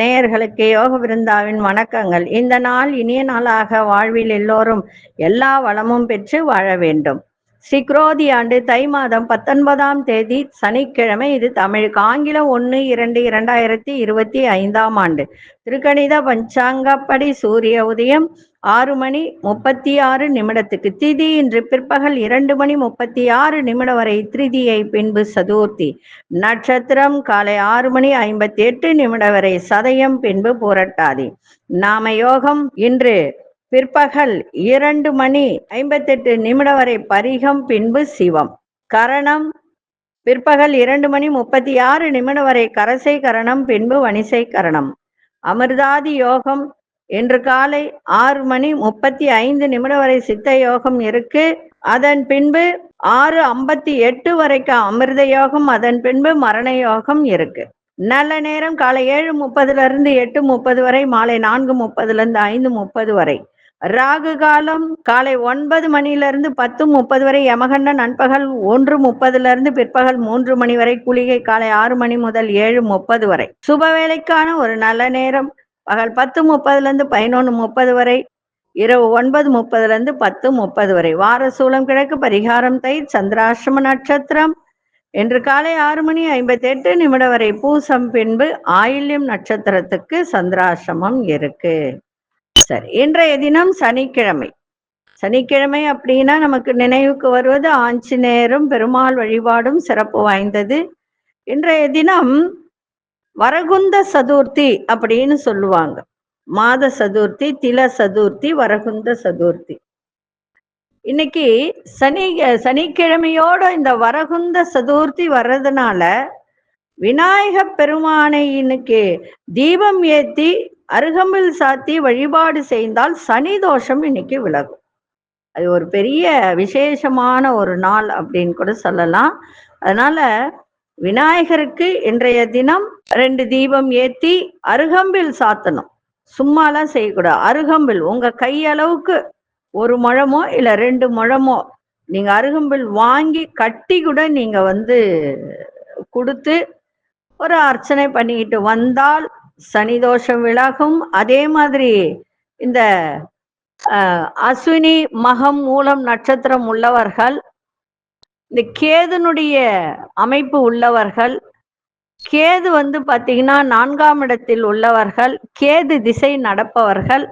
நேயர்களுக்கு யோக விருந்தாவின் வணக்கங்கள். இந்த நாள் இனிய நாளாக வாழ்வில் எல்லோரும் எல்லா வளமும் பெற்று வாழ வேண்டும். சிக்ரோதி ஆண்டு தை மாதம் பத்தொன்பதாம் தேதி சனிக்கிழமை. இது தமிழுக்கு ஆங்கிலம் ஒன்று இரண்டு இரண்டாயிரத்தி இருபத்தி ஐந்தாம் ஆண்டு. திருக்கணித பஞ்சாங்கப்படி சூரிய உதயம் ஆறு மணி முப்பத்தி ஆறு நிமிடத்துக்கு திதி இன்று பிற்பகல் இரண்டு மணி முப்பத்தி ஆறு நிமிடம் வரை திருதியை பின்பு சதுர்த்தி. நட்சத்திரம் காலை ஆறு மணி ஐம்பத்தி எட்டு நிமிடம் வரை சதயம் பின்பு புரட்டாதி. நாம யோகம் இன்று பிற்பகல் இரண்டு மணி ஐம்பத்தெட்டு நிமிடம் வரை பரிகம் பின்பு சிவம். கரணம் பிற்பகல் இரண்டு மணி முப்பத்தி ஆறு நிமிடம் வரை கரசை கரணம் பின்பு வணிசை கரணம். அமிர்தாதி யோகம் இன்று காலை ஆறு மணி முப்பத்தி ஐந்து நிமிடம் வரை சித்த யோகம் இருக்கு. அதன் பின்பு ஆறு ஐம்பத்தி எட்டு வரைக்கும் அமிர்த யோகம் அதன் பின்பு மரண யோகம் இருக்கு. நல்ல நேரம் காலை ஏழு முப்பதுல இருந்து எட்டு முப்பது வரை மாலை நான்கு முப்பதுல இருந்து ஐந்து முப்பது வரை. ராகு காலம் காலை ஒன்பது மணில இருந்து பத்து முப்பது வரை யமகண்ட நண்பகல் ஒன்று முப்பதுல இருந்து பிற்பகல் மூன்று மணி வரை குளிகை காலை ஆறு மணி முதல் ஏழு முப்பது வரை. சுப வேலைக்கான ஒரு நல்ல நேரம். பகல் பத்து முப்பதுலேருந்து பதினொன்று முப்பது வரை இரவு ஒன்பது முப்பதுலேருந்து பத்து முப்பது வரை. வார சூலம் கிழக்கு பரிகாரம் தை சந்திராசிரம நட்சத்திரம். இன்று காலை ஆறு மணி ஐம்பத்தி எட்டு நிமிடம் வரை பூசம் பின்பு ஆயில்யம் நட்சத்திரத்துக்கு சந்திராசிரமம் இருக்கு. சரி இன்றைய தினம் சனிக்கிழமை. சனிக்கிழமை அப்படின்னா நமக்கு நினைவுக்கு வருவது ஆஞ்சநேயரும் பெருமாள் வழிபாடும் சிறப்பு வாய்ந்தது. இன்றைய தினம் வரகுந்த சதுர்த்தி அப்படின்னு சொல்லுவாங்க. மாத சதுர்த்தி தில சதுர்த்தி வரகுந்த சதுர்த்தி. இன்னைக்கு சனி சனிக்கிழமையோட இந்த வரகுந்த சதுர்த்தி வர்றதுனால விநாயக பெருமானை இன்னைக்கு தீபம் ஏத்தி அருகம்பில் சாத்தி வழிபாடு செய்தால் சனி தோஷம் இன்னைக்கு விலகும். அது ஒரு பெரிய விசேஷமான ஒரு நாள் அப்படின்னு கூட சொல்லலாம். அதனால விநாயகருக்கு இன்றைய தினம் ரெண்டு தீபம் ஏத்தி அருகம்பில் சாத்தணும். சும்மாலாம் செய்யக்கூடாது. அருகம்பில் உங்க கையளவுக்கு ஒரு முழமோ இல்ல ரெண்டு முழமோ நீங்க அருகம்பில் வாங்கி கட்டி கூட நீங்க வந்து கொடுத்து ஒரு அர்ச்சனை பண்ணிக்கிட்டு வந்தால் சனி தோஷம் விலகும். அதே மாதிரி இந்த அஸ்வினி மகம் மூலம் நட்சத்திரம் உள்ளவர்கள் இந்த கேதுனுடைய அமைப்பு உள்ளவர்கள் கேது வந்து பாத்தீங்கன்னா நான்காம் இடத்தில் உள்ளவர்கள் கேது திசை நடப்பவர்கள்.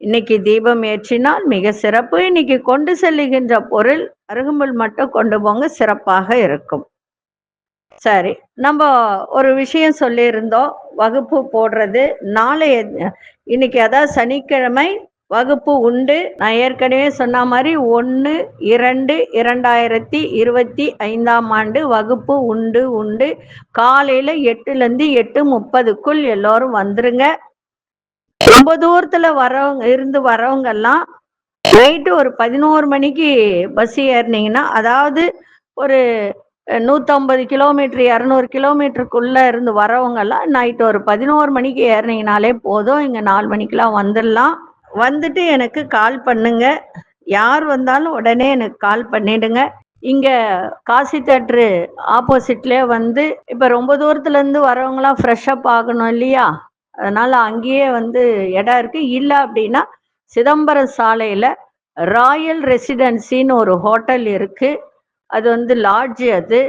இன்னைக்கு தீபம் ஏற்றினால் மிக சிறப்பு. இன்னைக்கு கொண்டு செல்லுகின்ற பொருள் அருகும்புல் மட்டும் கொண்டு போங்க சிறப்பாக இருக்கும். சரி நம்ம ஒரு விஷயம் சொல்லியிருந்தோம். வகுப்பு போடுறது நாளைய இன்னைக்கு அதாவது சனிக்கிழமை வகுப்பு உண்டு. நான் ஏற்கனவே சொன்ன மாதிரி ஒன்று இரண்டு இரண்டாயிரத்தி இருபத்தி ஐந்தாம் ஆண்டு வகுப்பு உண்டு உண்டு. காலையில் எட்டுலேருந்து எட்டு முப்பதுக்குள் எல்லோரும் வந்துருங்க. ரொம்ப தூரத்தில் வரவங்க இருந்து வரவங்கெல்லாம் நைட்டு ஒரு பதினோரு மணிக்கு பஸ் ஏறினீங்கன்னா அதாவது ஒரு நூற்றம்பது கிலோமீட்டர் இரநூறு கிலோமீட்டருக்குள்ளே இருந்து வரவங்கெல்லாம் நைட்டு ஒரு பதினோரு மணிக்கு ஏறினீங்கனாலே போதும். இங்கே நாலு மணிக்கெலாம் வந்துடலாம். வந்துட்டு எனக்கு கால் பண்ணுங்க. யார் வந்தாலும் உடனே எனக்கு கால் பண்ணிடுங்க. இங்க காசி தேட்ரு ஆப்போசிட்ல வந்து இப்போ ரொம்ப தூரத்துல இருந்து வரவங்களாம் ஃப்ரெஷ் அப் ஆகணும் இல்லையா? அதனால அங்கேயே வந்து இடம் இருக்கு. இல்லை அப்படின்னா சிதம்பரம் சாலையில ராயல் ரெசிடென்சின்னு ஒரு ஹோட்டல் இருக்கு. அது வந்து லாட்ஜ் அது.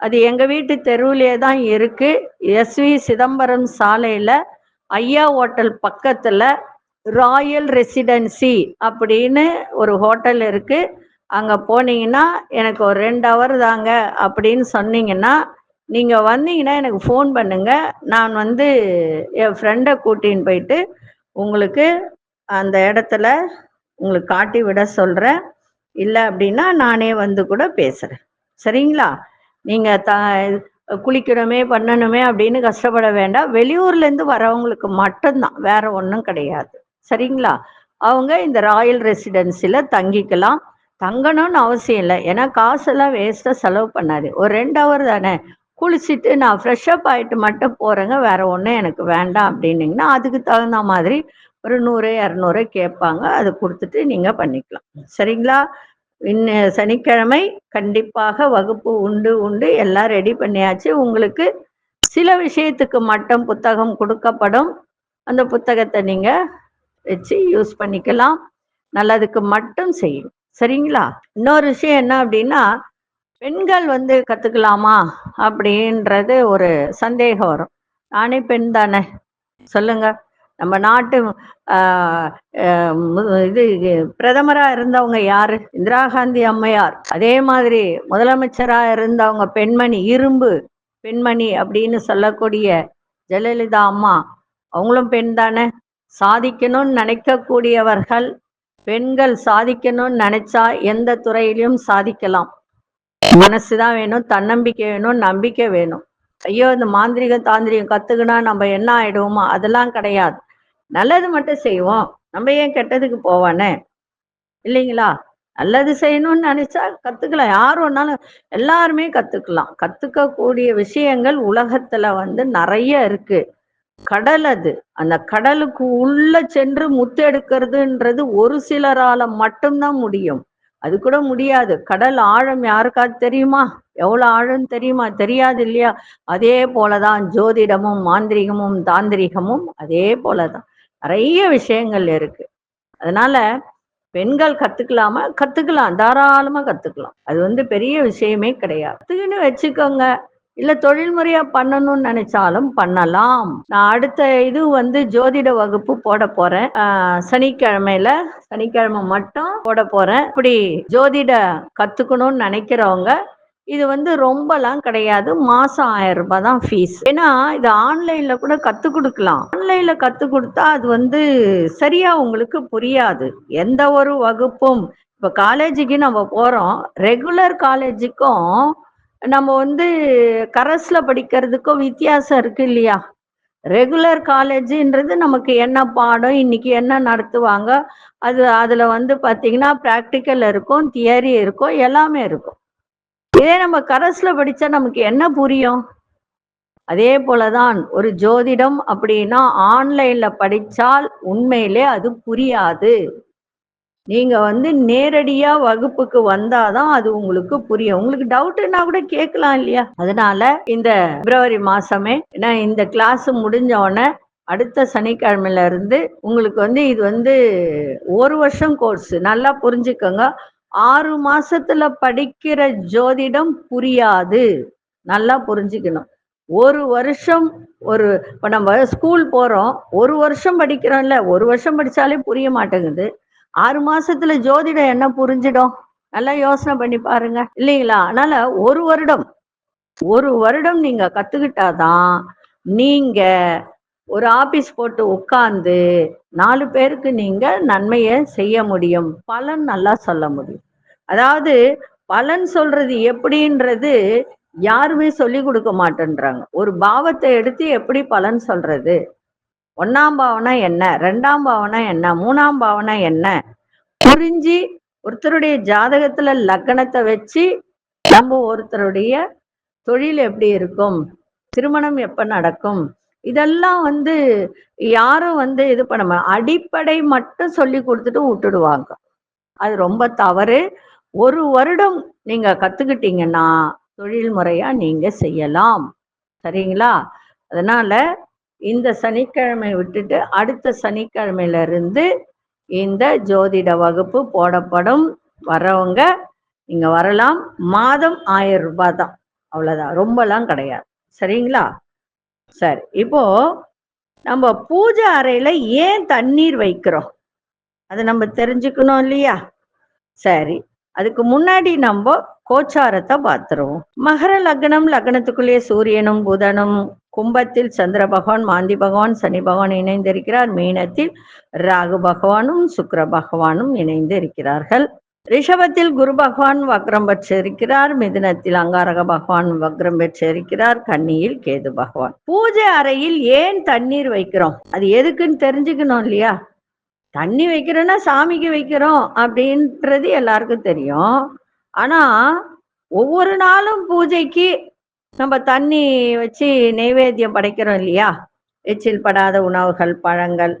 அது எங்க வீட்டு தெருவிலே தான் இருக்கு. எஸ்வி சிதம்பரம் சாலையில ஐயா ஹோட்டல் பக்கத்துல ராயல் ரெசிடென்சி அப்படின்னு ஒரு ஹோட்டல் இருக்கு. அங்க போனீங்கன்னா எனக்கு ஒரு ரெண்டு ஹவர் தாங்க அப்படின்னு சொன்னீங்கன்னா நீங்க வந்தீங்கன்னா எனக்கு ஃபோன் பண்ணுங்க. நான் வந்து என் ஃப்ரெண்டை கூட்டின்னு போயிட்டு உங்களுக்கு அந்த இடத்துல உங்களுக்கு காட்டி விட சொல்றேன். இல்லை அப்படின்னா நானே வந்து கூட பேசுறேன். சரிங்களா? நீங்க த குளிக்கணுமே பண்ணணுமே அப்படின்னு கஷ்டப்பட வேண்டாம். வெளியூர்ல இருந்து வரவங்களுக்கு மட்டும்தான். வேற ஒன்றும் கிடையாது. சரிங்களா? அவங்க இந்த ராயல் ரெசிடென்சில தங்கிக்கலாம். தங்கணும்னு அவசியம் இல்லை. ஏன்னா காசெல்லாம் வேஸ்ட்டாக செலவு பண்ணாது. ஒரு ரெண்டு ஹவர் தானே? குளிச்சுட்டு நான் ஃப்ரெஷ்ஷப் ஆகிட்டு மட்டும் போகிறேங்க வேற ஒன்றும் எனக்கு வேண்டாம் அப்படின்னீங்கன்னா அதுக்கு தகுந்த மாதிரி ஒரு நூறு இரநூறு கேட்பாங்க. அது கொடுத்துட்டு நீங்கள் பண்ணிக்கலாம். சரிங்களா? இன்ன சனிக்கிழமை கண்டிப்பாக வகுப்பு உண்டு உண்டு. எல்லாம் ரெடி பண்ணியாச்சு. உங்களுக்கு சில விஷயத்துக்கு மட்டும் புத்தகம் கொடுக்கப்படும். அந்த புத்தகத்தை நீங்கள் வச்சு யூஸ் பண்ணிக்கலாம். நல்லதுக்கு மட்டும் செய்யும். சரிங்களா? இன்னொரு விஷயம் என்ன அப்படின்னா பெண்கள் வந்து கத்துக்கலாமா அப்படின்றது ஒரு சந்தேகம் வரும். நானே பெண் தானே. சொல்லுங்க. நம்ம நாட்டு இது பிரதமரா இருந்தவங்க யாரு? இந்திரா காந்தி அம்மையார். அதே மாதிரி முதலமைச்சரா இருந்தவங்க பெண்மணி இரும்பு பெண்மணி அப்படின்னு சொல்லக்கூடிய ஜெயலலிதா அம்மா. அவங்களும் பெண் தானே. சாதிக்கணும்னு நினைக்கக்கூடியவர்கள் பெண்கள் சாதிக்கணும்னு நினைச்சா எந்த துறையிலும் சாதிக்கலாம். மனசுதான் வேணும் தன்னம்பிக்கை வேணும் நம்பிக்கை வேணும். ஐயோ இந்த மாந்திரிகம் தாந்திரிகம் கத்துக்கினா நம்ம என்ன ஆயிடுவோமா அதெல்லாம் கிடையாது. நல்லது மட்டும் செய்வோம். நம்ம ஏன் கெட்டதுக்கு போவானே இல்லைங்களா? நல்லது செய்யணும்னு நினைச்சா கத்துக்கலாம். யார் ஒன்னாலும் எல்லாருமே கத்துக்கலாம். கத்துக்கக்கூடிய விஷயங்கள் உலகத்துல வந்து நிறைய இருக்கு. கடல் அது. அந்த கடலுக்கு உள்ள சென்று முத்தெடுக்கிறதுன்றது ஒரு சிலரால மட்டும்தான் முடியும். அது கூட முடியாது. கடல் ஆழம் யாருக்காவது தெரியுமா? எவ்வளவு ஆழம் தெரியுமா? தெரியாது இல்லையா? அதே போலதான் ஜோதிடமும் மாந்திரிகமும் தாந்திரிகமும் அதே போலதான். நிறைய விஷயங்கள் இருக்கு. அதனால பெண்கள் கத்துக்கலாமா? கத்துக்கலாம். தாராளமா கத்துக்கலாம். அது வந்து பெரிய விஷயமே கிடையாது. கத்துக்குன்னு வச்சுக்கோங்க. இல்ல தொழில்முறையா பண்ணணும்னு நினைச்சாலும் பண்ணலாம். நான் அடுத்த இது வந்து ஜோதிட வகுப்பு போட போறேன். சனிக்கிழமையில சனிக்கிழமை மட்டும் போட போறேன். இப்படி ஜோதிட கத்துக்கணும்னு நினைக்கிறவங்க இது வந்து ரொம்பலாம் கிடையாது. மாசம் ஆயிரம் ரூபாய் தான் ஃபீஸ் ஏன்னா இது ஆன்லைன்ல கூட கத்து கொடுக்கலாம். ஆன்லைன்ல கத்து கொடுத்தா அது வந்து சரியா உங்களுக்கு புரியாது. எந்த ஒரு வகுப்பும் இப்ப காலேஜுக்கு நம்ம போறோம். ரெகுலர் காலேஜுக்கும் நம்ம வந்து கரஸ்ல படிக்கிறதுக்கும் வித்தியாசம் இருக்கு இல்லையா? ரெகுலர் காலேஜுன்றது நமக்கு என்ன பாடம் இன்னைக்கு என்ன நடத்துவாங்க அது அதுல வந்து பாத்தீங்கன்னா ப்ராக்டிக்கல் இருக்கும் தியரி இருக்கும் எல்லாமே இருக்கும். இதே நம்ம கரஸ்ல படிச்சா நமக்கு என்ன புரியும்? அதே போலதான் ஒரு ஜோதிடம் அப்படின்னா ஆன்லைன்ல படிச்சால் உண்மையிலே அது புரியாது. நீங்க வந்து நேரடியா வகுப்புக்கு வந்தாதான் அது உங்களுக்கு புரியும். உங்களுக்கு டவுட்னா கூட கேட்கலாம் இல்லையா? அதனால இந்த பிப்ரவரி மாசமே ஏன்னா இந்த கிளாஸ் முடிஞ்ச உடனே அடுத்த சனிக்கிழமையில இருந்து உங்களுக்கு வந்து இது வந்து ஒரு வருஷம் கோர்ஸ் நல்லா புரிஞ்சுக்கோங்க. ஆறு மாசத்துல படிக்கிற ஜோதிடம் புரியாது. நல்லா புரிஞ்சுக்கணும். ஒரு வருஷம் ஒரு இப்ப நம்ம ஸ்கூல் போறோம். ஒரு வருஷம் படிக்கிறோம்ல. ஒரு வருஷம் படிச்சாலே புரிய மாட்டேங்குது. ஆறு மாசத்துல ஜோதிடம் என்ன புரிஞ்சிடும். நல்லா யோசனை பண்ணி பாருங்க. இல்லைங்களா? அதனால ஒரு வருடம் ஒரு வருடம் நீங்க கத்துக்கிட்டாதான் நீங்க ஒரு ஆபீஸ் போட்டு உட்கார்ந்து நாலு பேருக்கு நீங்க நன்மையை செய்ய முடியும். பலன் நல்லா சொல்ல முடியும். அதாவது பலன் சொல்றது எப்படின்றது யாருமே சொல்லி கொடுக்க மாட்டேன்றாங்க. ஒரு பாவத்தை எடுத்து எப்படி பலன் சொல்றது? ஒன்னாம் பாவனா என்ன? ரெண்டாம் பாவனா என்ன? மூணாம் பாவனா என்ன? புரிஞ்சு ஒருத்தருடைய ஜாதகத்துல லக்னத்தை வச்சு நம்ம ஒருத்தருடைய தொழில் எப்படி இருக்கும்? திருமணம் எப்ப நடக்கும்? இதெல்லாம் வந்து யாரும் வந்து இது பண்ண அடிப்படை மட்டும் சொல்லி கொடுத்துட்டு விட்டுடுவாங்க. அது ரொம்ப தவறு. ஒரு வருடம் நீங்க கத்துக்கிட்டீங்கன்னா தொழில் முறையா நீங்க செய்யலாம். சரிங்களா? அதனால இந்த சனிக்கிழமை விட்டுட்டு அடுத்த சனிக்கிழமையில இருந்து இந்த ஜோதிட வகுப்பு போடப்படும். வரவங்க இங்க வரலாம். மாதம் ஆயிரம் ரூபாய் தான். அவ்வளவுதான். ரொம்பலாம் கிடையாது. சரிங்களா? சரி. இப்போ நம்ம பூஜை அறையில ஏன் தண்ணீர் வைக்கிறோம்? அதை நம்ம தெரிஞ்சுக்கணும் இல்லையா? சரி. அதுக்கு முன்னாடி நம்ம கோச்சாரத்தை பார்த்துருவோம். மகர லக்னம் லக்னத்துக்குள்ளேயே சூரியனும் புதனும் கும்பத்தில் சந்திர பகவான் மாந்தி பகவான் சனி பகவான் இணைந்திருக்கிறார். மீனத்தில் ராகு பகவானும் சுக்கர பகவானும் இணைந்து இருக்கிறார்கள் ரிஷபத்தில் குரு பகவான் வக்ரம் பெற்றிருக்கிறார். மிதுனத்தில் அங்காரக பகவான் வக்ரம் பெற்றிருக்கிறார். கன்னியில் கேது பகவான். பூஜை அறையில் ஏன் தண்ணீர் வைக்கிறோம்? அது எதுக்குன்னு தெரிஞ்சுக்கணும் இல்லையா? தண்ணி வைக்கிறோன்னா சாமிக்கு வைக்கிறோம் அப்படின்றது எல்லாருக்கும் தெரியும். ஆனா ஒவ்வொரு நாளும் பூஜைக்கு நம்ம தண்ணி வச்சு நெய்வேத்தியம் படைக்கிறோம் இல்லையா? எச்சில் படாத உணவுகள் பழங்கள்.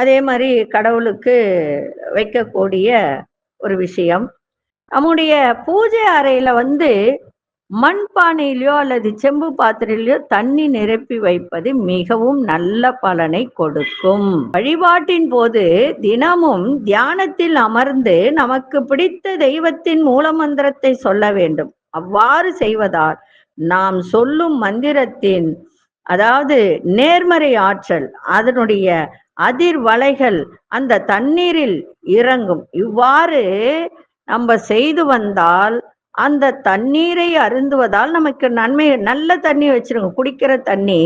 அதே மாதிரி கடவுளுக்கு வைக்கக்கூடிய ஒரு விஷயம். நம்முடைய பூஜை அறையில வந்து மண்பானையிலயோ அல்லது செம்பு பாத்திரத்திலயோ தண்ணி நிரப்பி வைப்பது மிகவும் நல்ல பலனை கொடுக்கும். வழிபாட்டின் போது தினமும் தியானத்தில் அமர்ந்து நமக்கு பிடித்த தெய்வத்தின் மூலமந்திரத்தை சொல்ல வேண்டும். அவ்வாறு செய்வதால் நாம் சொல்லும் மந்திரத்தின் அதாவது நேர்மறை ஆற்றல் அதனுடைய அதிர்வலைகள் அந்த தண்ணீரில் இறங்கும். இவ்வாறு நம்ம செய்து வந்தால் அந்த தண்ணீரை அருந்துவதால் நமக்கு நன்மை நல்ல தண்ணி வச்சிருங்க. குடிக்கிற தண்ணி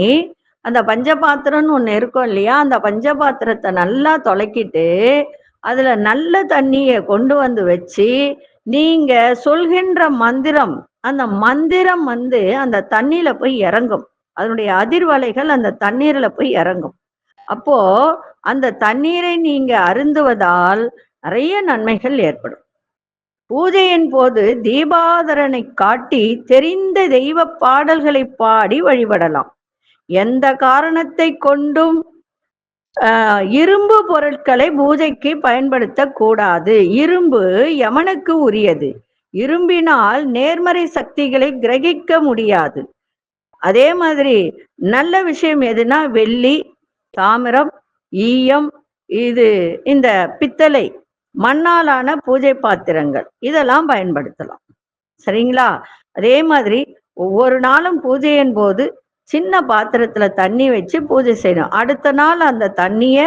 அந்த பஞ்சபாத்திரம்னு ஒண்ணு இருக்கும் இல்லையா? அந்த பஞ்சபாத்திரத்தை நல்லா தொலைக்கிட்டு அதுல நல்ல தண்ணியை கொண்டு வந்து வச்சு நீங்க சொல்கின்ற மந்திரம் அந்த மந்திரம் வந்து அந்த தண்ணியில போய் இறங்கும். அதனுடைய அதிர்வலைகள் அந்த தண்ணீர்ல போய் இறங்கும். அப்போ அந்த தண்ணீரை நீங்க அருந்துவதால் நிறைய நன்மைகள் ஏற்படும். பூஜையின் போது தீபாதரனை காட்டி தெரிந்த தெய்வ பாடல்களை பாடி வழிபடலாம். எந்த காரணத்தை கொண்டும் இரும்பு பொருட்களை பூஜைக்கு பயன்படுத்த கூடாது. இரும்பு யமனுக்கு உரியது. இரும்பினால் நேர்மறை சக்திகளை கிரகிக்க முடியாது. அதே மாதிரி நல்ல விஷயம் எதுனா வெள்ளி தாமிரம் ஈயம் இது இந்த பித்தளை மண்ணாலான பூஜை பாத்திரங்கள் இதெல்லாம் பயன்படுத்தலாம். சரிங்களா? அதே மாதிரி ஒவ்வொரு நாளும் பூஜையின் போது சின்ன பாத்திரத்துல தண்ணி வச்சு பூஜை செய்யணும். அடுத்த நாள் அந்த தண்ணிய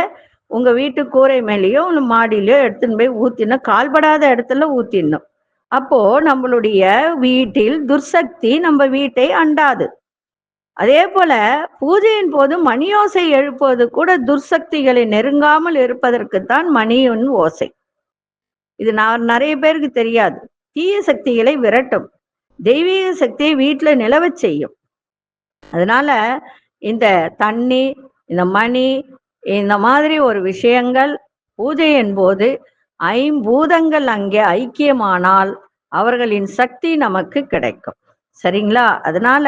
உங்க வீட்டு கூரை மேலேயோ இல்லை மாடியிலயோ எடுத்துன்னு போய் ஊத்தினா கால்படாத இடத்துல ஊத்திடணும். அப்போ நம்மளுடைய வீட்டில் துர்சக்தி நம்ம வீட்டை அண்டாது. அதே போல பூஜையின் போது மணியோசை எழுப்புவது கூட துர்சக்திகளை நெருங்காமல் இருப்பதற்குத்தான் மணியின் ஓசை. இது நான் நிறைய பேருக்கு தெரியாது. தீய சக்திகளை விரட்டும். தெய்வீக சக்தியை வீட்டுல நிலவச் செய்யும். அதனால இந்த தண்ணி இந்த மணி இந்த மாதிரி ஒரு விஷயங்கள் பூஜையின் போது ஐம்பூதங்கள் அங்கே ஐக்கியமானால் அவர்களின் சக்தி நமக்கு கிடைக்கும். சரிங்களா? அதனால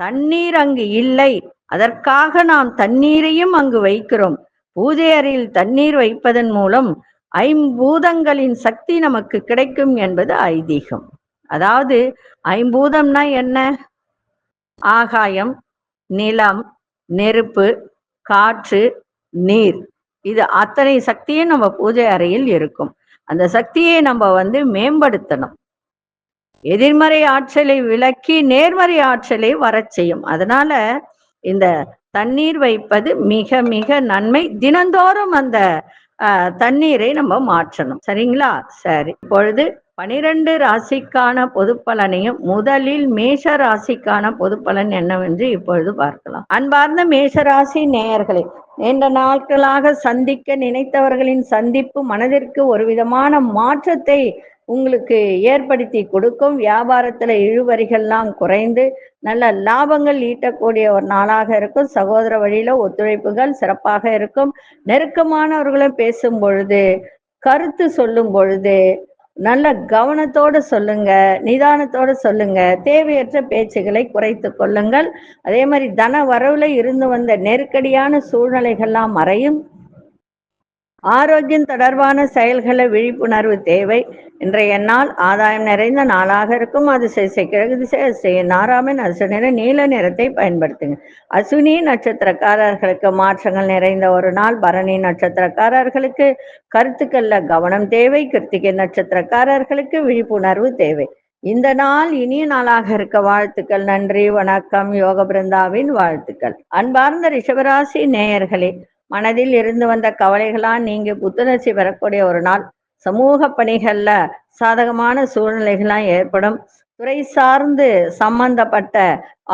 தண்ணீர் அங்கு இல்லை. அதற்காக நாம் தண்ணீரையும் அங்கு வைக்கிறோம். பூஜை அறையில் தண்ணீர் வைப்பதன் மூலம் ஐம்பூதங்களின் சக்தி நமக்கு கிடைக்கும் என்பது ஐதீகம். அதாவது ஐம்பூதம்னா என்ன? ஆகாயம் நிலம் நெருப்பு காற்று நீர். இது அத்தனை சக்தியும் நம்ம பூஜை அறையில் இருக்கும். அந்த சக்தியை நம்ம வந்து மேம்படுத்தணும். எதிர்மறை ஆற்றலை விலக்கி நேர்மறை ஆற்றலை வரச் செய்யும். அதனால இந்த தண்ணீர் வைப்பது மிக மிக நன்மை. தினந்தோறும் அந்த தண்ணீரை நம்ம மாற்றணும். சரிங்களா? சரி. இப்பொழுது பனிரெண்டு ராசிக்கான பொது பலனையும் முதலில் மேஷ ராசிக்கான பொது பலன் என்னவென்று இப்பொழுது பார்க்கலாம். அன்பார்ந்த மேஷ ராசி நேயர்களே நீண்ட நாட்களாக சந்திக்க நினைத்தவர்களின் சந்திப்பு மனதிற்கு ஒரு விதமான மாற்றத்தை உங்களுக்கு ஏற்படுத்தி கொடுக்கும். வியாபாரத்துல இழுவரிகள்லாம் குறைந்து நல்ல லாபங்கள் ஈட்டக்கூடிய ஒரு நாளாக இருக்கும். சகோதர வழியில ஒத்துழைப்புகள் சிறப்பாக இருக்கும். நெருக்கமானவர்களும் பேசும் பொழுது கருத்து சொல்லும் பொழுது நல்ல கவனத்தோடு சொல்லுங்க நிதானத்தோடு சொல்லுங்க தேவையற்ற பேச்சுகளை குறைத்து கொள்ளுங்கள். அதே மாதிரி தன வரவுல இருந்து வந்த நெருக்கடியான சூழ்நிலைகள்லாம் மறையும். ஆரோக்கியம் தொடர்பான செயல்கள விழிப்புணர்வு தேவை. இன்றைய நாள் ஆதாயம் நிறைந்த நாளாக இருக்கும். அது கிழக்கு திசை நாராமன் அசு நிற நீல நிறத்தை பயன்படுத்துங்க. அசுனி நட்சத்திரக்காரர்களுக்கு மாற்றங்கள் நிறைந்த ஒரு நாள். பரணி நட்சத்திரக்காரர்களுக்கு கருத்துக்கள்ல கவனம் தேவை. கிருத்திகை நட்சத்திரக்காரர்களுக்கு விழிப்புணர்வு தேவை. இந்த நாள் இனிய நாளாக இருக்க வாழ்த்துக்கள். நன்றி வணக்கம். யோக பிருந்தாவின் வாழ்த்துக்கள். அன்பார்ந்த ரிஷபராசி நேயர்களே மனதில் இருந்து வந்த கவலைகளால் நீங்க புத்துணர்ச்சி பெறக்கூடிய ஒரு நாள். சமூக பணிகள்ல சாதகமான சூழ்நிலைகள்லாம் ஏற்படும். துறை சார்ந்து சம்பந்தப்பட்ட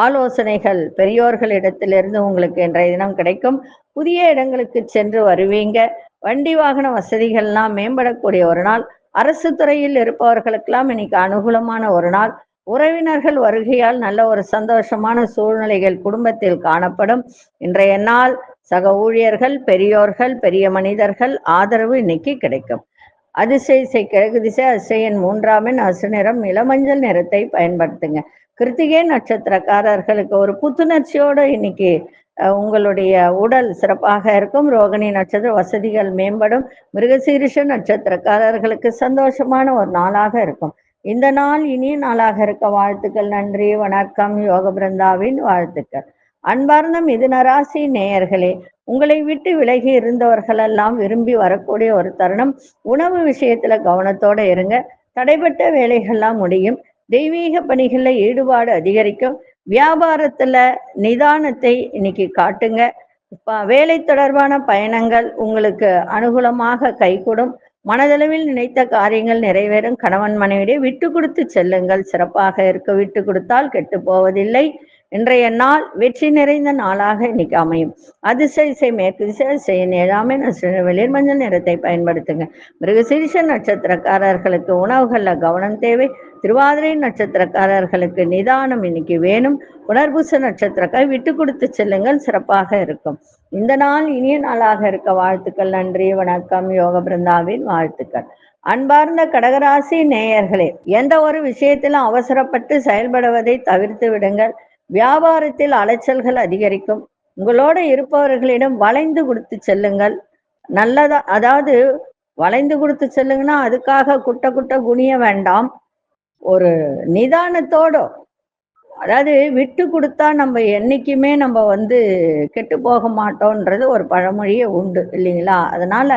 ஆலோசனைகள் பெரியோர்களிடத்திலிருந்து உங்களுக்கு இன்றைய தினம் கிடைக்கும். புதிய இடங்களுக்கு சென்று வருவீங்க. வண்டி வாகன வசதிகள்லாம் மேம்படக்கூடிய ஒரு நாள். அரசு துறையில் இருப்பவர்களுக்கெல்லாம் இன்னைக்கு அனுகூலமான ஒரு நாள். உறவினர்கள் வருகையால் நல்ல ஒரு சந்தோஷமான சூழ்நிலைகள் குடும்பத்தில் காணப்படும். இன்றைய நாள் சக ஊழியர்கள் பெரியோர்கள் பெரிய மனிதர்கள் ஆதரவு இன்னைக்கு கிடைக்கும். அதிசய கிழக்கு திசை அதிசயன் மூன்றாமின் அசு நிறம் இளமஞ்சள் நிறத்தை பயன்படுத்துங்க. கிருத்திகை நட்சத்திரக்காரர்களுக்கு ஒரு புத்துணர்ச்சியோடு இன்னைக்கு உங்களுடைய உடல் சிறப்பாக இருக்கும். ரோகிணி நட்சத்திர வசதிகள் மேம்படும். மிருகசீரிஷ நட்சத்திரக்காரர்களுக்கு சந்தோஷமான ஒரு நாளாக இருக்கும். இந்த நாள் இனிய நாளாக இருக்க. வாழ்த்துக்கள் நன்றி வணக்கம். யோக பிருந்தாவின் வாழ்த்துக்கள். அன்பார்ந்த மிதுனராசி நேயர்களே உங்களை விட்டு விலகி இருந்தவர்களெல்லாம் விரும்பி வரக்கூடிய ஒரு தருணம். உணவு விஷயத்துல கவனத்தோட இருங்க. தடைப்பட்ட வேலைகள்லாம் முடியும். தெய்வீக பணிகள்ல ஈடுபாடு அதிகரிக்கும். வியாபாரத்துல நிதானத்தை இன்னைக்கு காட்டுங்க. வேலை தொடர்பான பயணங்கள் உங்களுக்கு அனுகூலமாக கைகூடும். மனதளவில் நினைத்த காரியங்கள் நிறைவேறும். கணவன் மனைவியை விட்டு கொடுத்து செல்லுங்கள். சிறப்பாக இருக்க விட்டு கொடுத்தால் கெட்டு போவதில்லை. இன்றைய நாள் வெற்றி நிறைந்த நாளாக இன்னைக்கு அமையும். அதிசய இசை மேற்கு திசை செய்ய ஏழாமை வெளிர் மஞ்சள் நிறத்தை பயன்படுத்துங்க. மிருகசீரிஷ நட்சத்திரக்காரர்களுக்கு உணவுகள்ல கவனம் தேவை. திருவாதிரை நட்சத்திரக்காரர்களுக்கு நிதானம் இன்னைக்கு வேணும். உணர்பூச நட்சத்திரக்காய் விட்டு கொடுத்து செல்லுங்கள் சிறப்பாக இருக்கும். இந்த நாள் இனிய நாளாக இருக்க வாழ்த்துக்கள் நன்றி வணக்கம் யோக பிருந்தாவின் வாழ்த்துக்கள். அன்பார்ந்த கடகராசி நேயர்களே எந்த ஒரு விஷயத்திலும் அவசரப்பட்டு செயல்படுவதை தவிர்த்து விடுங்கள். வியாபாரத்தில் அலைச்சல்கள் அதிகரிக்கும். உங்களோட இருப்பவர்களிடம் வளைந்து கொடுத்து செல்லுங்கள். நல்லதா அதாவது வளைந்து கொடுத்து செல்லுங்கன்னா அதுக்காக குட்ட குட்ட குனிய வேண்டாம். ஒரு நிதானத்தோட அதாவது விட்டு கொடுத்தா நம்ம என்னைக்குமே நம்ம வந்து கெட்டு போக மாட்டோன்றது ஒரு பழமொழியே உண்டு இல்லைங்களா? அதனால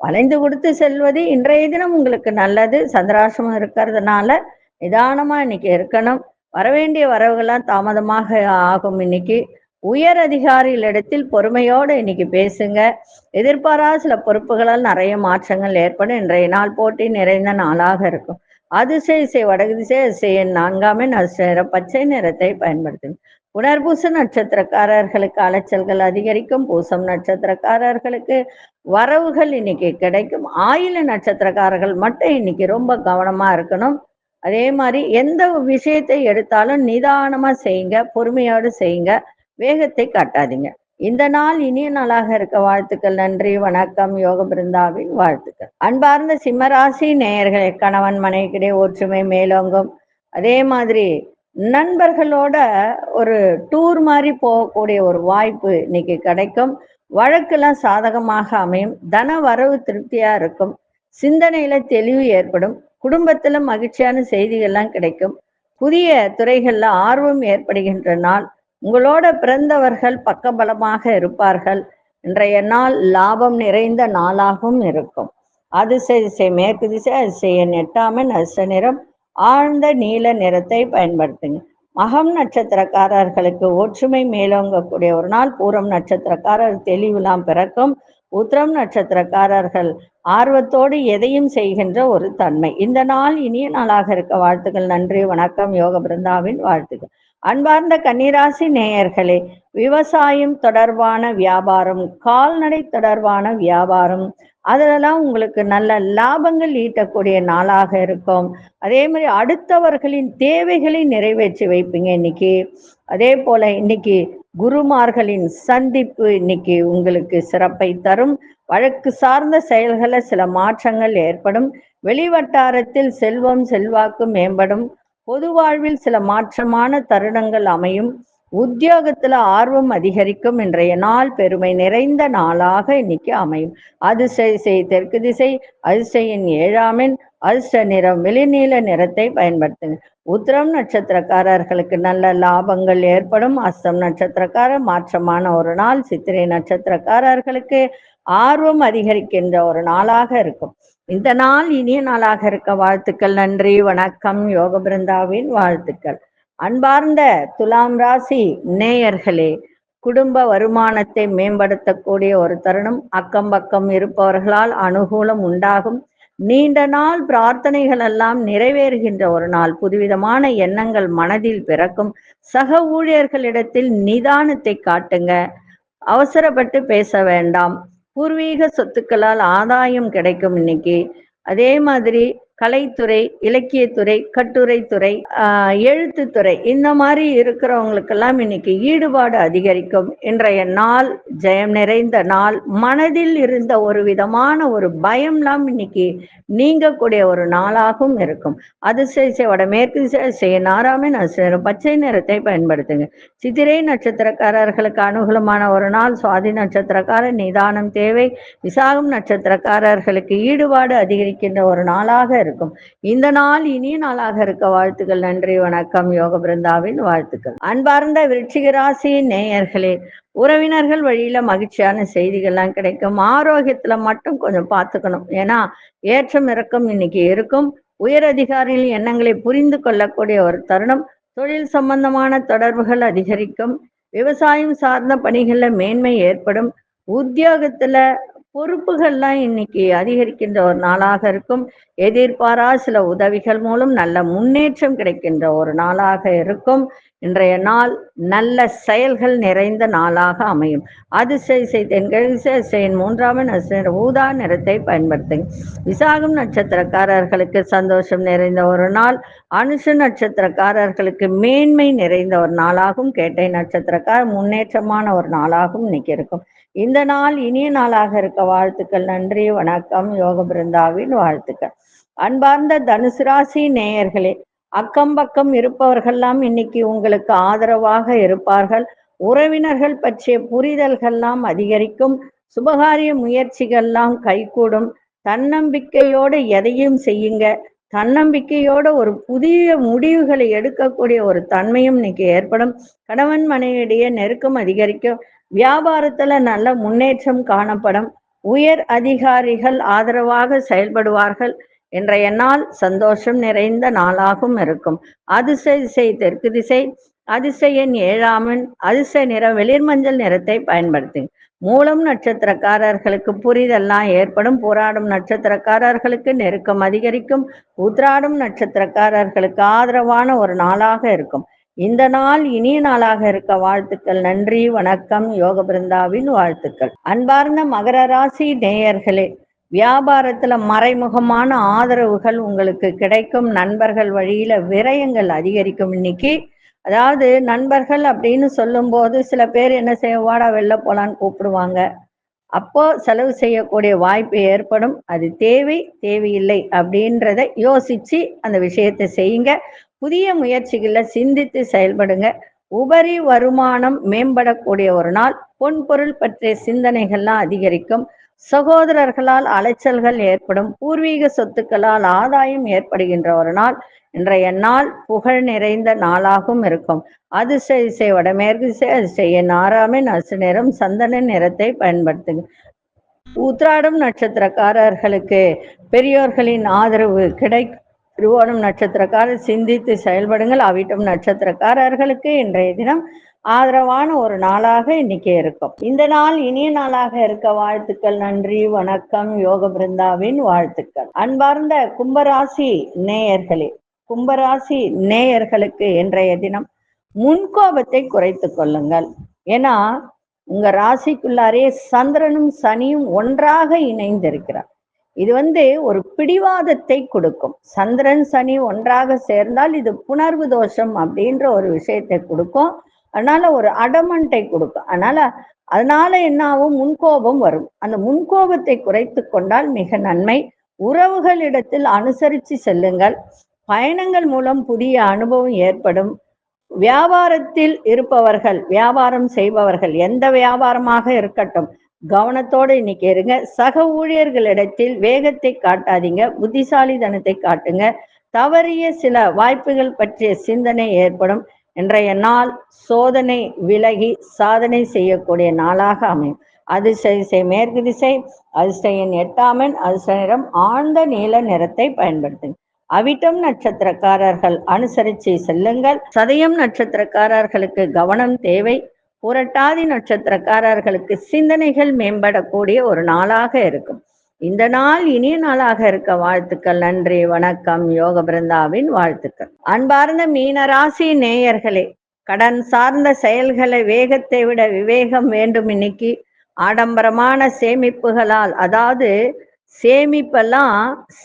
வளைந்து கொடுத்து செல்வது இன்றைய தினம் உங்களுக்கு நல்லது. சந்திராசிரமம் இருக்கிறதுனால நிதானமா இன்னைக்கு இருக்கணும். வரவேண்டிய வரவுகள்லாம் தாமதமாக ஆகும் இன்னைக்கு. உயர் அதிகாரிகளிடத்தில் பொறுமையோடு இன்னைக்கு பேசுங்க. எதிர்பாராத சில பொறுப்புகளால் நிறைய மாற்றங்கள் ஏற்படும். இன்றைய நாள் போட்டி நிறைந்த நாளாக இருக்கும். அதிசய இசை வடகு திசை அதிசய நான்காமே நட்சத்திர பச்சை நிறத்தை பயன்படுத்துங்க. உணர்பூச நட்சத்திரக்காரர்களுக்கு அலைச்சல்கள் அதிகரிக்கும். பூசம் நட்சத்திரக்காரர்களுக்கு வரவுகள் இன்னைக்கு கிடைக்கும். ஆயில நட்சத்திரக்காரர்கள் மட்டும் இன்னைக்கு ரொம்ப கவனமா இருக்கணும். அதே மாதிரி எந்த விஷயத்தை எடுத்தாலும் நிதானமா செய்யுங்க பொறுமையோடு செய்யுங்க வேகத்தை காட்டாதீங்க. இந்த நாள் இனிய நாளாக இருக்க வாழ்த்துக்கள் நன்றி வணக்கம் யோக பிருந்தாவின் வாழ்த்துக்கள். அன்பார்ந்த சிம்மராசி நேயர்களே கணவன் மனைவிக்கிடையே ஒற்றுமை மேலோங்கும். அதே மாதிரி நண்பர்களோட ஒரு டூர் மாதிரி போகக்கூடிய ஒரு வாய்ப்பு இன்னைக்கு கிடைக்கும். வழக்கெல்லாம் சாதகமாக அமையும். தன வரவு திருப்தியா இருக்கும். சிந்தனையில தெளிவு ஏற்படும். குடும்பத்துல மகிழ்ச்சியான செய்திகள்லாம் கிடைக்கும். புதிய துறைகள்ல ஆர்வம் ஏற்படுகின்ற நாள். உங்களோட பிறந்தவர்கள் பக்கபலமாக இருப்பார்கள். இன்றைய நாள் லாபம் நிறைந்த நாளாகவும் இருக்கும். அதிசய திசை மேற்கு திசை அதிசய எட்டாமன் அச நிறம். ஆழ்ந்த நீல நிறத்தை பயன்படுத்துங்க. மகம் நட்சத்திரக்காரர்களுக்கு ஒற்றுமை மேலோங்கக்கூடிய ஒரு நாள். பூரம் நட்சத்திரக்காரர் தெளிவுலாம் பிறக்கும். உத்திரம் நட்சத்திரக்காரர்கள் ஆர்வத்தோடு எதையும் செய்கின்ற ஒரு தன்மை. இந்த நாள் இனிய நாளாக இருக்க வாழ்த்துக்கள் நன்றி வணக்கம் யோக பிருந்தாவின் வாழ்த்துக்கள். அன்பார்ந்த கன்னிராசி நேயர்களே விவசாயம் தொடர்பான வியாபாரம் கால்நடை தொடர்பான வியாபாரம் அதிலெல்லாம் உங்களுக்கு நல்ல லாபங்கள் ஈட்டக்கூடிய நாளாக இருக்கும். அதே மாதிரி அடுத்தவர்களின் தேவைகளை நிறைவேற்றி வைப்பீங்க இன்னைக்கு. அதே போல இன்னைக்கு குருமார்களின் சந்திப்பு இன்னைக்கு உங்களுக்கு சிறப்பை தரும். வழக்கு சார்ந்த செயல்களை சில மாற்றங்கள் ஏற்படும். வெளிவட்டாரத்தில் செல்வம் செல்வாக்கு மேம்படும். பொது வாழ்வில் சில மாற்றமான தருணங்கள் அமையும். உத்தியோகத்துல ஆர்வம் அதிகரிக்கும். இன்றைய நாள் பெருமை நிறைந்த நாளாக இன்னைக்கு அமையும். அதிசய தெற்கு திசை அதிசயின் ஏழாமின் அதிர்ஷ்ட நிறம் வெளிநீல நிறத்தை பயன்படுத்துங்க. உத்திரம் நட்சத்திரக்காரர்களுக்கு நல்ல லாபங்கள் ஏற்படும். அஸ்தம் நட்சத்திரக்காரர் மாற்றமான ஒரு நாள். சித்திரை நட்சத்திரக்காரர்களுக்கு ஆர்வம் அதிகரிக்கின்ற ஒரு நாளாக இருக்கும். இந்த நாள் இனிய நாளாக இருக்க வாழ்த்துக்கள் நன்றி வணக்கம். யோக பிருந்தாவின் வாழ்த்துக்கள். அன்பார்ந்த துலாம் ராசி நேயர்களே குடும்ப வருமானத்தை மேம்படுத்தக்கூடிய ஒரு தருணம். அக்கம் பக்கம் இருப்பவர்களால் அனுகூலம் உண்டாகும். நீண்ட நாள் பிரார்த்தனைகள் எல்லாம் நிறைவேறுகின்ற ஒரு நாள். புதுவிதமான எண்ணங்கள் மனதில் பிறக்கும். சக ஊழியர்களிடத்தில் நிதானத்தை காட்டுங்க. அவசரப்பட்டு பேச வேண்டாம். பூர்வீக சொத்துக்களால் ஆதாயம் கிடைக்கும் இன்னைக்கு. அதே மாதிரி கலைத்துறை இலக்கியத்துறை கட்டுரைத்துறை எழுத்துத்துறை இந்த மாதிரி இருக்கிறவங்களுக்கெல்லாம் இன்னைக்கு ஈடுபாடு அதிகரிக்கும். இன்றைய நாள் ஜெயம் நிறைந்த நாள். மனதில் இருந்த ஒரு விதமான ஒரு பயம்லாம் இன்னைக்கு நீங்கக்கூடிய ஒரு நாளாகவும் இருக்கும். அதிசய வடமேற்கு திசை நாராமே நான் பச்சை நிறத்தை பயன்படுத்துங்க. சித்திரை நட்சத்திரக்காரர்களுக்கு அனுகூலமான ஒரு நாள். சுவாதி நட்சத்திரக்கார நிதானம் தேவை. விசாகம் நட்சத்திரக்காரர்களுக்கு ஈடுபாடு அதிகரிக்கின்ற ஒரு நாளாக இருக்கும். இந்த நாள் இனிய நாளாக இருக்க வாழ்த்துக்கள் நன்றி வணக்கம் யோக பிருந்தாவின் வாழ்த்துக்கள். அன்பார்ந்த விருச்சிக ராசி நேயர்களே உறவினர்கள் வழியில மகிழ்ச்சியான செய்திகள்லாம் கிடைக்கும். ஆரோக்கியத்துல மட்டும் கொஞ்சம் பார்த்துக்கணும். ஏன்னா ஏற்றம் இறக்கம் இன்னைக்கு இருக்கும். உயர் அதிகாரிகளின் எண்ணங்களை புரிந்து கொள்ளக்கூடிய ஒரு தருணம். தொழில் சம்பந்தமான தொடர்புகள் அதிகரிக்கும். விவசாயம் சார்ந்த பணிகள்ல மேன்மை ஏற்படும். உத்தியோகத்துல பொறுப்புகள்லாம் இன்னைக்கு அதிகரிக்கின்ற ஒரு நாளாக இருக்கும். எதிர்பாரா சில உதவிகள் மூலம் நல்ல முன்னேற்றம் கிடைக்கின்ற ஒரு நாளாக இருக்கும். இன்றைய நாள் நல்ல செயல்கள் நிறைந்த நாளாக அமையும். அதிசய தென்கள் செய்யின் மூன்றாம் நட்சத்திர ஊதா நிறத்தை பயன்படுத்துங்க. விசாகம் நட்சத்திரக்காரர்களுக்கு சந்தோஷம் நிறைந்த ஒரு நாள். அனுஷ நட்சத்திரக்காரர்களுக்கு மேன்மை நிறைந்த ஒரு நாளாகவும் கேட்டை நட்சத்திரக்கார முன்னேற்றமான ஒரு நாளாகவும் இன்னைக்கு இருக்கும். இந்த நாள் இனிய நாளாக இருக்க வாழ்த்துக்கள் நன்றி வணக்கம் யோக பிருந்தாவின் வாழ்த்துக்கள். அன்பார்ந்த தனுசு ராசி நேயர்களே அக்கம் பக்கம் இருப்பவர்கள்லாம் இன்னைக்கு உங்களுக்கு ஆதரவாக இருப்பார்கள். உறவினர்கள் பற்றிய புரிதல்கள்லாம் அதிகரிக்கும். சுபகாரிய முயற்சிகள்லாம் கைகூடும். தன்னம்பிக்கையோடு எதையும் செய்யுங்க. தன்னம்பிக்கையோட ஒரு புதிய முடிவுகளை எடுக்கக்கூடிய ஒரு தன்மையும் இன்னைக்கு ஏற்படும். கணவன் மனைவியிடையே நெருக்கம் அதிகரிக்கும். வியாபாரத்துல நல்ல முன்னேற்றம் காணப்படும். உயர் அதிகாரிகள் ஆதரவாக செயல்படுவார்கள் இன்றைய நாள் சந்தோஷம் நிறைந்த நாளாகவும் இருக்கும். அதிசய திசை தெற்கு திசை அதிசயன் ஏழாமன் அதிசய நிற வெளிர்மஞ்சள் நிறத்தை பயன்படுத்துங்க மூலம் நட்சத்திரக்காரர்களுக்கு புரிதெல்லாம் ஏற்படும். போராடும் நட்சத்திரக்காரர்களுக்கு நெருக்கம் அதிகரிக்கும். உத்ராடும் நட்சத்திரக்காரர்களுக்கு ஆதரவான ஒரு நாளாக இருக்கும். இந்த நாள் இனிய நாளாக இருக்க வாழ்த்துக்கள். நன்றி வணக்கம் யோக பிருந்தாவின் வாழ்த்துக்கள். அன்பார்ந்த மகர ராசி நேயர்களே வியாபாரத்துல மறைமுகமான ஆதரவுகள் உங்களுக்கு கிடைக்கும். நண்பர்கள் வழியில விரயங்கள் அதிகரிக்கும் இன்னைக்கு. அதாவது நண்பர்கள் அப்படின்னு சொல்லும்போது சில பேர் என்ன செய்ய வாடா வெளில போலான்னு கூப்பிடுவாங்க. அப்போ செலவு செய்யக்கூடிய வாய்ப்பு ஏற்படும். அது தேவை தேவையில்லை அப்படின்றத யோசிச்சு அந்த விஷயத்தை செய்யுங்க. புதிய முயற்சிகளை சிந்தித்து செயல்படுங்க. உபரி வருமானம் மேம்படக்கூடிய ஒரு நாள். பொன் பொருள் பற்றிய சிந்தனைகள்லாம் அதிகரிக்கும். சகோதரர்களால் அலைச்சல்கள் ஏற்படும். பூர்வீக சொத்துக்களால் ஆதாயம் ஏற்படுகின்ற ஒரு நாள். இன்றைய நாள் புகழ் நிறைந்த நாளாகவும் இருக்கும். அதிசய இசை வடமேற்கு இசை அதிசய நாராமின் அசு நிறம் சந்தன நிறத்தை பயன்படுத்துங்க. உத்ராடம் நட்சத்திரக்காரர்களுக்கு பெரியோர்களின் ஆதரவு கிடை திருவோணம் நட்சத்திரக்காரர் சிந்தித்து செயல்படுங்கள். அவிட்டம் நட்சத்திரக்காரர்களுக்கு இன்றைய தினம் ஆதரவான ஒரு நாளாக இன்னைக்கு இருக்கும். இந்த நாள் இனிய நாளாக இருக்க வாழ்த்துக்கள் நன்றி வணக்கம் யோக பிருந்தாவின் வாழ்த்துக்கள். அன்பார்ந்த கும்பராசி நேயர்களே கும்பராசி நேயர்களுக்கு இன்றைய தினம் முன்கோபத்தை குறைத்து கொள்ளுங்கள். ஏன்னா உங்க ராசிக்குள்ளாரே சந்திரனும் சனியும் ஒன்றாக இணைந்திருக்கிறார். இது வந்து ஒரு பிடிவாதத்தை கொடுக்கும். சந்திரன் சனி ஒன்றாக சேர்ந்தால் இது புணர்வு தோஷம் அப்படின்ற ஒரு விஷயத்தை கொடுக்கும். அதனால ஒரு அடமண்டை கொடுக்கும். அதனால அதனால என்ன ஆகும் முன்கோபம் வரும். அந்த முன்கோபத்தை குறைத்து கொண்டால் மிக நன்மை. உறவுகளிடத்தில் அனுசரித்து செல்லுங்கள். பயணங்கள் மூலம் புதிய அனுபவம் ஏற்படும். வியாபாரத்தில் இருப்பவர்கள் வியாபாரம் செய்பவர்கள் எந்த வியாபாரமாக இருக்கட்டும் கவனத்தோடு இன்னைக்கு இருங்க. சக ஊழியர்களிடத்தில் வேகத்தை காட்டாதீங்க. புத்திசாலிதனத்தை காட்டுங்க. தவறிய சில வாய்ப்புகள் பற்றிய சிந்தனை ஏற்படும். இன்றைய நாள் சோதனை விலகி சாதனை செய்யக்கூடிய நாளாக அமையும். அதிசய மேற்கு திசை அதிசயின் எட்டாமன் அதிசய நிறம் ஆழ்ந்த நீல நிறத்தை பயன்படுத்துங்க. அவிட்டம் நட்சத்திரக்காரர்கள் அனுசரித்து செல்லுங்கள். சதயம் நட்சத்திரக்காரர்களுக்கு கவனம் தேவை. புரட்டாதி நட்சத்திரக்காரர்களுக்கு சிந்தனைகள் மேம்படக்கூடிய ஒரு நாளாக இருக்கும். இந்த நாள் இனிய நாளாக இருக்க வாழ்த்துக்கள் நன்றி வணக்கம் யோக பிருந்தாவின் வாழ்த்துக்கள். அன்பார்ந்த மீனராசி நேயர்களே கடன் சார்ந்த செயல்களை வேகத்தை விட விவேகம் வேண்டும் இன்னைக்கு. ஆடம்பரமான சேமிப்புகளால் அதாவது சேமிப்பெல்லாம்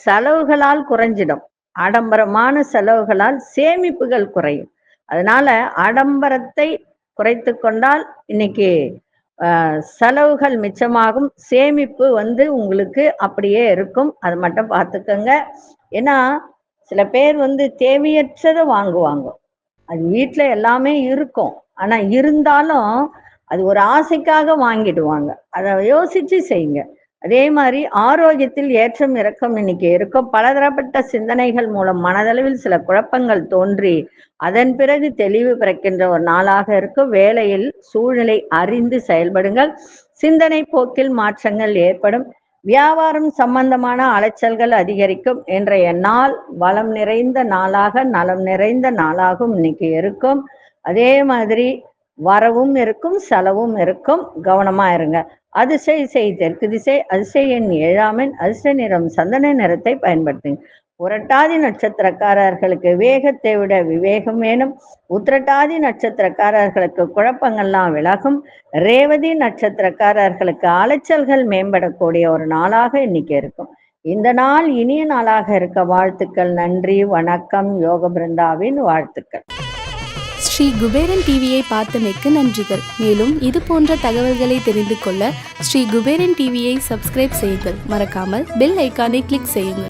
செலவுகளால் குறைஞ்சிடும். ஆடம்பரமான செலவுகளால் சேமிப்புகள் குறையும். அதனால ஆடம்பரத்தை குறைத்து கொண்டால் இன்னைக்கு செலவுகள் மிச்சமாகும் சேமிப்பு வந்து உங்களுக்கு அப்படியே இருக்கும். அது மட்டும் பார்த்துக்கோங்க. ஏன்னா சில பேர் வந்து தேவையற்றதை வாங்குவாங்க. அது வீட்டில் எல்லாமே இருக்கும். ஆனால் இருந்தாலும் அது ஒரு ஆசைக்காக வாங்கிடுவாங்க. அதை யோசிச்சு செய்யுங்க. அதே மாதிரி ஆரோக்கியத்தில் ஏற்றம் இறக்கம் இன்னைக்கு இருக்கும். பலதரப்பட்ட சிந்தனைகள் மூலம் மனதளவில் சில குழப்பங்கள் தோன்றி அதன் பிறகு தெளிவு பிறக்கின்ற ஒரு நாளாக இருக்கும். வேலையில் சூழ்நிலை அறிந்து செயல்படுங்கள். சிந்தனை போக்கில் மாற்றங்கள் ஏற்படும். வியாபாரம் சம்பந்தமான அலைச்சல்கள் அதிகரிக்கும். இன்றைய நாள் வளம் நிறைந்த நாளாக நலம் நிறைந்த நாளாகவும் இன்னைக்கு இருக்கும். அதே மாதிரி வரவும் இருக்கும் செலவும் இருக்கும். கவனமா இருங்க. அதிசய செய் தெற்கு திசை அதிசய எண் ஏழாமின் அதிசய நிறம் சந்தன நிறத்தை பயன்படுத்துங்க. புரட்டாதி நட்சத்திரக்காரர்களுக்கு வேகத்தை விட விவேகம் வேணும். உத்திரட்டாதி நட்சத்திரக்காரர்களுக்கு குழப்பங்கள்லாம் விலகும். ரேவதி நட்சத்திரக்காரர்களுக்கு அலைச்சல்கள் மேம்படக்கூடிய ஒரு நாளாக இன்னைக்கு இருக்கும். இந்த நாள் இனிய நாளாக இருக்க வாழ்த்துக்கள். நன்றி வணக்கம். யோக பிருந்தாவின் வாழ்த்துக்கள். ஸ்ரீ குபேரன் டிவியை பார்த்தமைக்கு நன்றிகள். மேலும் இது போன்ற தகவல்களை தெரிந்து கொள்ள ஸ்ரீ குபேரன் டிவியை சப்ஸ்கிரைப் செய்யுங்கள். மறக்காமல் பெல் ஐக்கானை கிளிக் செய்யுங்கள்.